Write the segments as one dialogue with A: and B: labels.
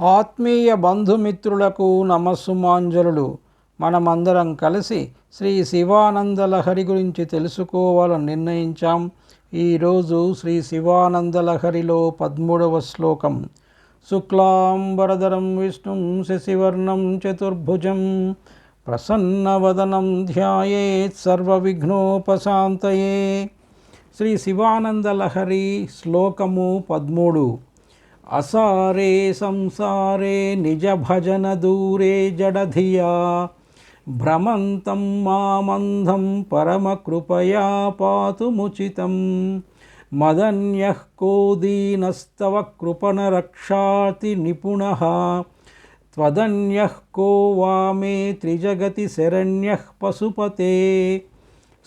A: ఆత్మీయ బంధుమిత్రులకు నమస్సుమాంజలులు. మనమందరం కలిసి శ్రీ శివానందలహరి గురించి తెలుసుకోవాలని నిర్ణయించాం. ఈరోజు శ్రీ శివానందలహరిలో పదమూడవ శ్లోకం. శుక్లాంబరధరం విష్ణుం శశివర్ణం చతుర్భుజం. ప్రసన్నవదనం ధ్యాయేత్ సర్వవిఘ్నోపశాంతయే. శ్రీ శివానందలహరి శ్లోకము పదమూడు. అసారే సంసారే నిజభజన దూరే జడధియా. భ్రమంతం మామంధం పరమకృపయా పాతుముచితం మదన్య కోదీనస్తవ కృపణ రక్షాతి నిపుణ. త్వదన్య కో వామే త్రిజగతి శరణ్య పశుపతే.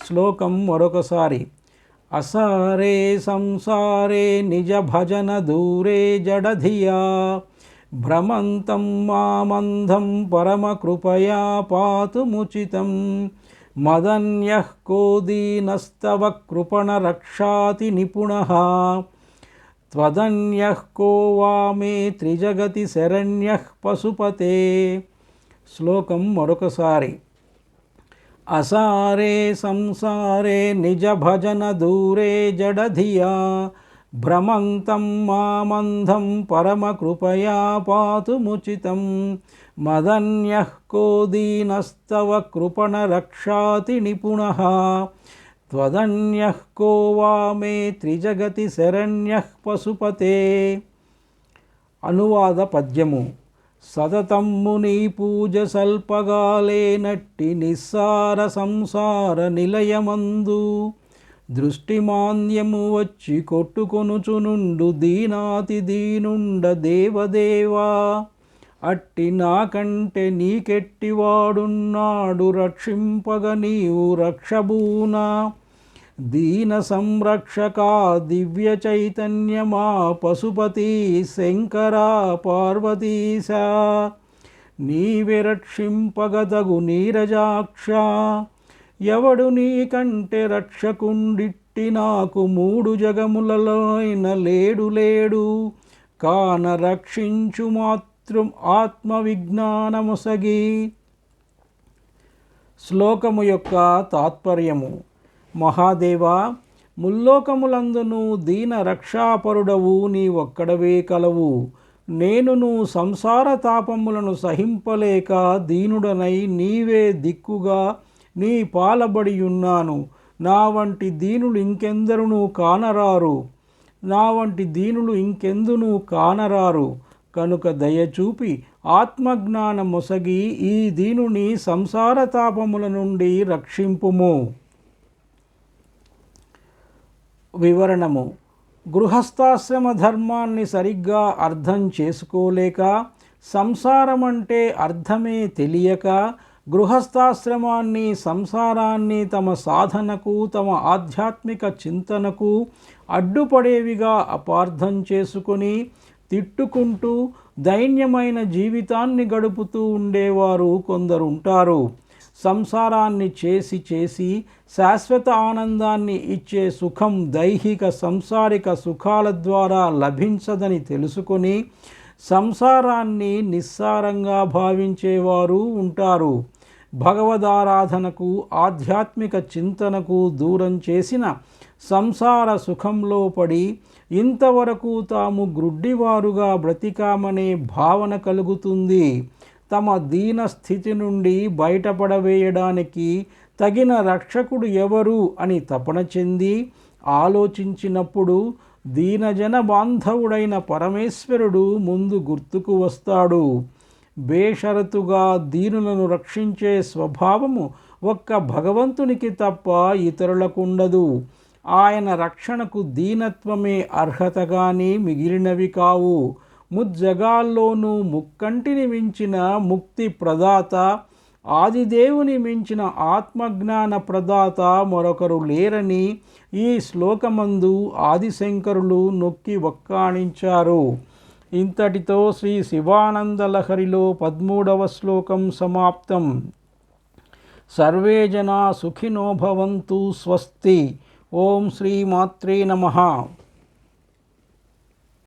A: శ్లోకం మరొకసారి. అసారే సంసారే నిజ భజన దూరే జడధియా భ్రమంతం మామంధం పరమకృపయా పాతుముచితం మదన్యః కోదీనస్తవ కృపణ రక్షాతి నిపుణः त्वदन्यः को वा मे త్రిజగతి శరణ్యః పశుపతే శ్లోకం మరొకసారి అసారే సంసారే నిజ భజన దూరే జడధియా. భ్రమంతం మామంధం పరమకృపయా పాతు ముచితం. మదన్య కోదీనస్తవ కృపణ రక్షాతి నిపుణ. త్వదన్య కో వా మే త్రిజగతి శరణ్య పశుపతే. అనువాద పద్యము. సతతమ్ముని పూజ సల్పగాలే నట్టి నిస్సార సంసార నిలయమందు దృష్టిమాన్యము వచ్చి కొట్టుకొనుచునుండు దీనాతి దీనుండ దేవదేవా. అట్టి నాకంటే నీకెట్టివాడున్నాడు రక్షింపగ నీవు రక్షభూనా. దీన సంరక్షక దివ్య చైతన్యమా పశుపతి శంకరా పార్వతీశ. నీవిరక్షింపగదగు నీరజాక్ష. ఎవడు నీకంటే రక్షకుండిట్టి నాకు మూడు జగములలోన లేడు లేడు. కాన రక్షించు మాత్రం ఆత్మవిజ్ఞానముసగి. శ్లోకము యొక్క తాత్పర్యము. మహాదేవా ముల్లోకములందును దీన రక్షాపరుడవు నీ ఒక్కడవే కలవు. నేనును సంసార తాపములను సహింపలేక దీనుడనై నీవే దిక్కుగా నీ పాలబడి ఉన్నాను నా వంటి దీనులు ఇంకెందరును కానరారు. నా వంటి దీనులు ఇంకెందునూ కానరారు. కనుక దయచూపి ఆత్మజ్ఞాన మొసగి ఈ దీనుని సంసార తాపముల నుండి రక్షింపుము. వివరణము. గృహస్థాశ్రమ ధర్మాన్ని సరిగ్గా అర్థం చేసుకోలేక సంసారం అంటే అర్థమే తెలియక గృహస్థాశ్రమాన్ని సంసారాన్ని తమ సాధనకు తమ ఆధ్యాత్మిక చింతనకు అడ్డుపడేవిగా అపార్థం చేసుకొని తిట్టుకుంటూ దైన్యమైన జీవితాన్ని గడుపుతూ ఉండేవారు కొందరుంటారు. సంసారాన్ని చేసి చేసి శాశ్వత ఆనందాన్ని ఇచ్చే సుఖం దైహిక సంసారిక సుఖాల ద్వారా లభించదని తెలుసుకొని సంసారాన్ని నిస్సారంగా భావించేవారు ఉంటారు. భగవదారాధనకు ఆధ్యాత్మిక చింతనకు దూరం చేసిన సంసార సుఖంలో పడి ఇంతవరకు తాము గ్రుడ్డివారుగా బ్రతికామనే భావన కలుగుతుంది. తమ దీన స్థితి నుండి బయటపడవేయడానికి తగిన రక్షకుడు ఎవరు అని తపన చెంది ఆలోచించినప్పుడు దీనజన బాంధవుడైన పరమేశ్వరుడు ముందు గుర్తుకు వస్తాడు. బేషరతుగా దీనులను రక్షించే స్వభావము ఒక్క భగవంతునికి తప్ప ఇతరులకుండదు. ఆయన రక్షణకు దీనత్వమే అర్హత కానీ మిగిలినవి కావు. ముజ్జగాల్లోనూ ముక్కంటిని మించిన ముక్తి ప్రదాత ఆదిదేవుని మించిన ఆత్మజ్ఞాన ప్రదాత మరొకరు లేరని ఈ శ్లోకమందు ఆదిశంకరులు నొక్కి వక్కాణించారు. ఇంతటితో శ్రీ శివానందలహరిలో పదమూడవ శ్లోకం సమాప్తం. సర్వే జనా సుఖినో భవంతు స్వస్తి. ఓం శ్రీమాత్రే నమః.